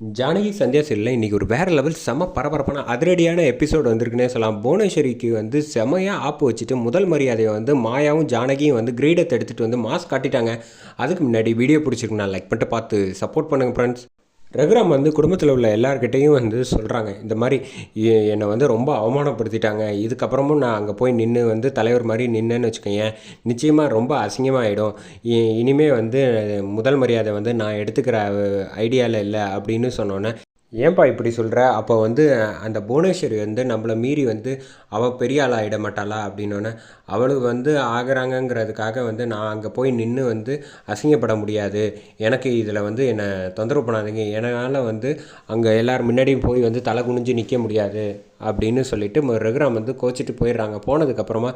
ஜானகி சந்தியா சீரியலில் இன்றைக்கி ஒரு வேறு லெவல் செம பரபரப்பான அதிரடியான எபிசோடு வந்திருக்குன்னே சொல்லலாம். புவனேஸ்வரிக்கு வந்து செமையாக ஆப்பு வச்சுட்டு முதல் மரியாதையை வந்து மாயாவும் ஜானகியும் வந்து கிரீடத்தை எடுத்துகிட்டு வந்து மாஸ்க் காட்டிட்டாங்க. அதுக்கு முன்னாடி வீடியோ பிடிச்சிருக்கு நான் லைக் பண்ணிட்டு பார்த்து சப்போர்ட் பண்ணுங்கள் ஃப்ரெண்ட்ஸ் ரகுராம் வந்து குடும்பத்தில் உள்ள எல்லார்கிட்டேயும் வந்து சொல்கிறாங்க இந்த மாதிரி என்னை வந்து ரொம்ப அவமானப்படுத்திட்டாங்க. இதுக்கப்புறமும் நான் அங்கே போய் நின்று வந்து தலைவர் மாதிரி நின்றுன்னு வச்சுக்கோங்க நிச்சயமாக ரொம்ப அசிங்கமாகிடும் இனிமே வந்து முதல் மரியாதை வந்து நான் எடுத்துக்கிற ஐடியாவில் இல்லை அப்படின்னு சொன்னோன்னே ஏன்பா இப்படி சொல்கிற அப்போ வந்து அந்த புவனேஸ்வரி வந்து நம்மளை மீறி வந்து அவள் பெரிய ஆள் ஆகிட மாட்டாளா? அப்படின்னோடனே அவளுக்கு வந்து ஆகிறாங்கங்கிறதுக்காக வந்து நான் அங்கே போய் நின்று வந்து அசிங்கப்பட முடியாது. எனக்கு இதில் வந்து என்னை தொந்தரவு பண்ணாதீங்க. என்னால் வந்து அங்கே எல்லோரும் முன்னாடியும் போய் வந்து தலை குனிஞ்சு நிற்க முடியாது. அப்படின்னு சொல்லிட்டு ரகுராம் வந்து கோச்சிட்டு போயிடுறாங்க. போனதுக்கப்புறமா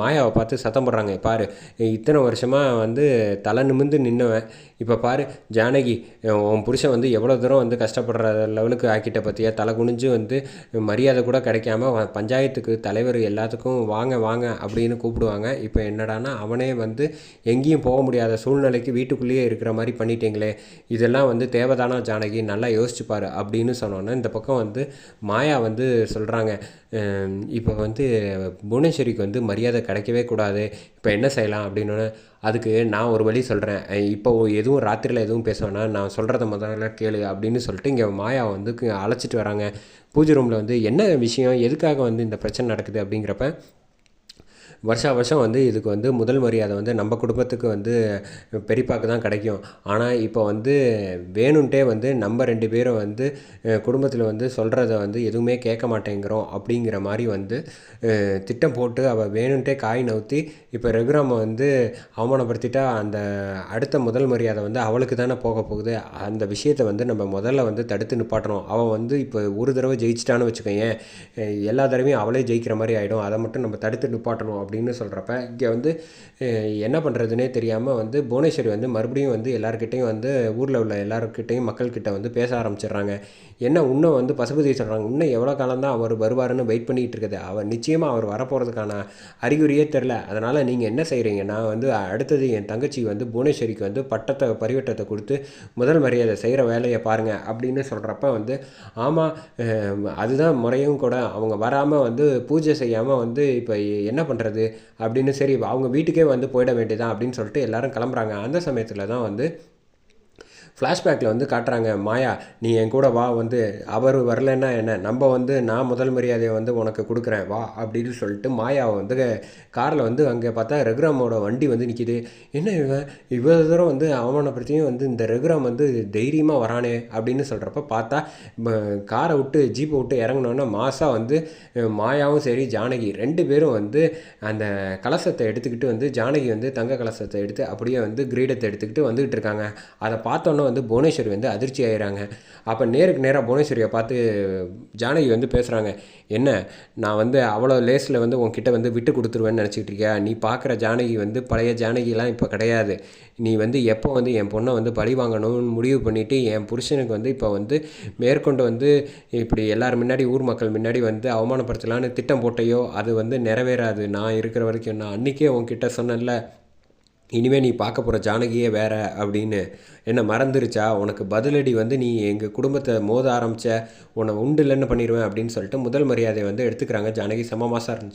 மாயாவை பார்த்து சத்தம் போடுறாங்க. பாரு இத்தனை வருஷமாக வந்து தலை நிமிர்ந்து நின்னவன். இப்போ பாரு ஜானகி உன் புருஷன் வந்து எவ்வளோ தூரம் வந்து கஷ்டப்படுற லெவலுக்கு ஆக்கிட்ட பற்றியா தலை குனிஞ்சு வந்து மரியாதை கூட கிடைக்காம பஞ்சாயத்துக்கு தலைவர் எல்லாத்துக்கும் வாங்க வாங்க அப்படின்னு கூப்பிடுவாங்க. இப்போ என்னடான்னா அவனே வந்து எங்கேயும் போக முடியாத சூழ்நிலைக்கு வீட்டுக்குள்ளேயே இருக்கிற மாதிரி பண்ணிட்டீங்களே. இதெல்லாம் வந்து தேவைதானா ஜானகி நல்லா யோசிச்சு அப்படின்னு சொன்னோன்னே இந்த பக்கம் வந்து மாயா வந்து சொல்கிறாங்க இப்போ வந்து புவனேஸ்வரிக்கு வந்து மரியாதை கிடைக்கவே கூடாது. இப்போ என்ன செய்யலாம் அப்படின்னு அதுக்கு நான் ஒரு வழி சொல்கிறேன் இப்போ எதுவும் ராத்திரியில் எதுவும் பேசுவேன்னா நான் சொல்கிறத முதல்ல கேளு அப்படின்னு சொல்லிட்டு இங்கே மாயா வந்து அழைச்சிட்டு வராங்க. பூஜை ரூமில் வந்து என்ன விஷயம் எதுக்காக வந்து இந்த பிரச்சனை நடக்குது அப்படிங்கிறப்ப வருஷா வருஷம் வந்து இதுக்கு வந்து முதல் மரியாதை வந்து நம்ம குடும்பத்துக்கு வந்து பெரியப்பாக்கு தான் கிடைக்கும். ஆனால் இப்போ வந்து வேணுன்ட்டே வந்து நம்ம ரெண்டு பேரும் வந்து குடும்பத்தில் வந்து சொல்கிறத வந்து எதுவுமே கேட்க மாட்டேங்கிறோம் அப்படிங்கிற மாதிரி வந்து திட்டம் போட்டு அவள் வேணுன்ட்டே காய் நவுத்தி இப்போ ரகுராம வந்து அவமானப்படுத்திட்டா அந்த அடுத்த முதல் மரியாதை வந்து அவளுக்கு தானே போக போகுது. அந்த விஷயத்தை வந்து நம்ம முதல்ல வந்து தடுத்து நிப்பாட்டணும். அவள் வந்து இப்போ ஒரு தடவை ஜெயிச்சிட்டான்னு வச்சுக்கோயேன் எல்லா தடவையும் அவளே ஜெயிக்கிற மாதிரி ஆகிடும் அதை மட்டும் நம்ம தடுத்து நிப்பாட்டணும் அப்படின்னு சொல்கிறப்ப இங்கே வந்து என்ன பண்ணுறதுனே தெரியாமல் வந்து புவனேஸ்வரி வந்து மறுபடியும் வந்து எல்லாருக்கிட்டேயும் வந்து ஊரில் உள்ள எல்லாருக்கிட்டையும் மக்கள்கிட்ட வந்து பேச ஆரம்பிச்சிடுறாங்க. என்ன இன்னும் வந்து பசுபதி சொல்கிறாங்க இன்னும் எவ்வளோ காலம் தான் அவர் வருவாருன்னு வெயிட் பண்ணிகிட்டு இருக்குது. அவர் நிச்சயமாக அவர் வரப்போகிறதுக்கான அறிகுறியே தெரில அதனால் நீங்கள் என்ன செய்கிறீங்க நான் வந்து அடுத்தது என் தங்கச்சி வந்து புவனேஸ்வரிக்கு வந்து பட்டத்தை பரிவட்டத்தை கொடுத்து முதல் மரியாதை செய்கிற வேலையை பாருங்கள் அப்படின்னு சொல்கிறப்ப வந்து ஆமாம் அதுதான் முறையும் கூட. அவங்க வராமல் வந்து பூஜை செய்யாமல் வந்து இப்போ என்ன பண்ணுறது அப்படின்னு சரி அவங்க வீட்டுக்கே வந்து போயிட வேண்டியதான் அப்படின்னு சொல்லிட்டு எல்லாரும் கிளம்புறாங்க. அந்த சமயத்தில் தான் வந்து ஃப்ளாஷ்பேக்கில் வந்து காட்டுறாங்க மாயா நீ என் கூட வா வந்து அவர் வரலைன்னா என்ன? நம்ம வந்து நான் முதல் மரியாதையை வந்து உனக்கு கொடுக்குறேன் வா அப்படின்னு சொல்லிட்டு மாயாவை வந்து காரில் வந்து அங்கே பார்த்தா ரகுராமோட வண்டி வந்து நிற்கிது என்ன இவன்? இவ்வளோ தூரம் வந்து அவமானப்படுத்தியும் வந்து இந்த ரகுராம் வந்து தைரியமாக வரானே அப்படின்னு சொல்கிறப்ப பார்த்தா காரை விட்டு ஜீப்பை விட்டு இறங்கினோன்னா மாசாக வந்து மாயாவும் சரி ஜானகி ரெண்டு பேரும் வந்து அந்த கலசத்தை எடுத்துக்கிட்டு வந்து ஜானகி வந்து தங்க கலசத்தை எடுத்து அப்படியே வந்து கிரீடத்தை எடுத்துக்கிட்டு வந்துக்கிட்டு இருக்காங்க. அதை பார்த்தோன்னே வந்து புவனேஸ்வரி வந்து அதிர்ச்சி ஆகிறாங்க அப்போ நேருக்கு நேராக புவனேஸ்வரியை பார்த்து ஜானகி வந்து பேசுகிறாங்க என்ன நான் வந்து அவ்வளோ லேஸில் வந்து உன்கிட்ட வந்து விட்டு கொடுத்துருவேன்னு நினச்சிக்கிட்டு இருக்கியா? நீ பார்க்குற ஜானகி வந்து பழைய ஜானகிலாம் இப்போ கிடையாது. நீ வந்து எப்போ வந்து என் பொண்ணை வந்து பழி வாங்கணும்னு முடிவு பண்ணிவிட்டு என் புருஷனுக்கு வந்து இப்போ வந்து மேற்கொண்டு வந்து இப்படி எல்லார் முன்னாடி ஊர் மக்கள் முன்னாடி வந்து அவமானப்படுத்தலான்னு திட்டம் போட்டையோ அது வந்து நிறைவேறாது. நான் இருக்கிற வரைக்கும் நான் அன்றைக்கே உன்கிட்ட சொன்னேன்ல. இனிமேல் நீ பார்க்க போகிற ஜானகியே வேற அப்படின்னு என்ன மறந்துருச்சா? உனக்கு பதிலடி வந்து நீ எங்கள் குடும்பத்தை மோத ஆரம்பித்த உன்னை உண்டு இல்லைன்னு பண்ணிடுவேன் அப்படின்னு சொல்லிட்டு முதல் மரியாதையை வந்து எடுத்துக்கிறாங்க ஜானகி. செம மாதம் இருந்துச்சு.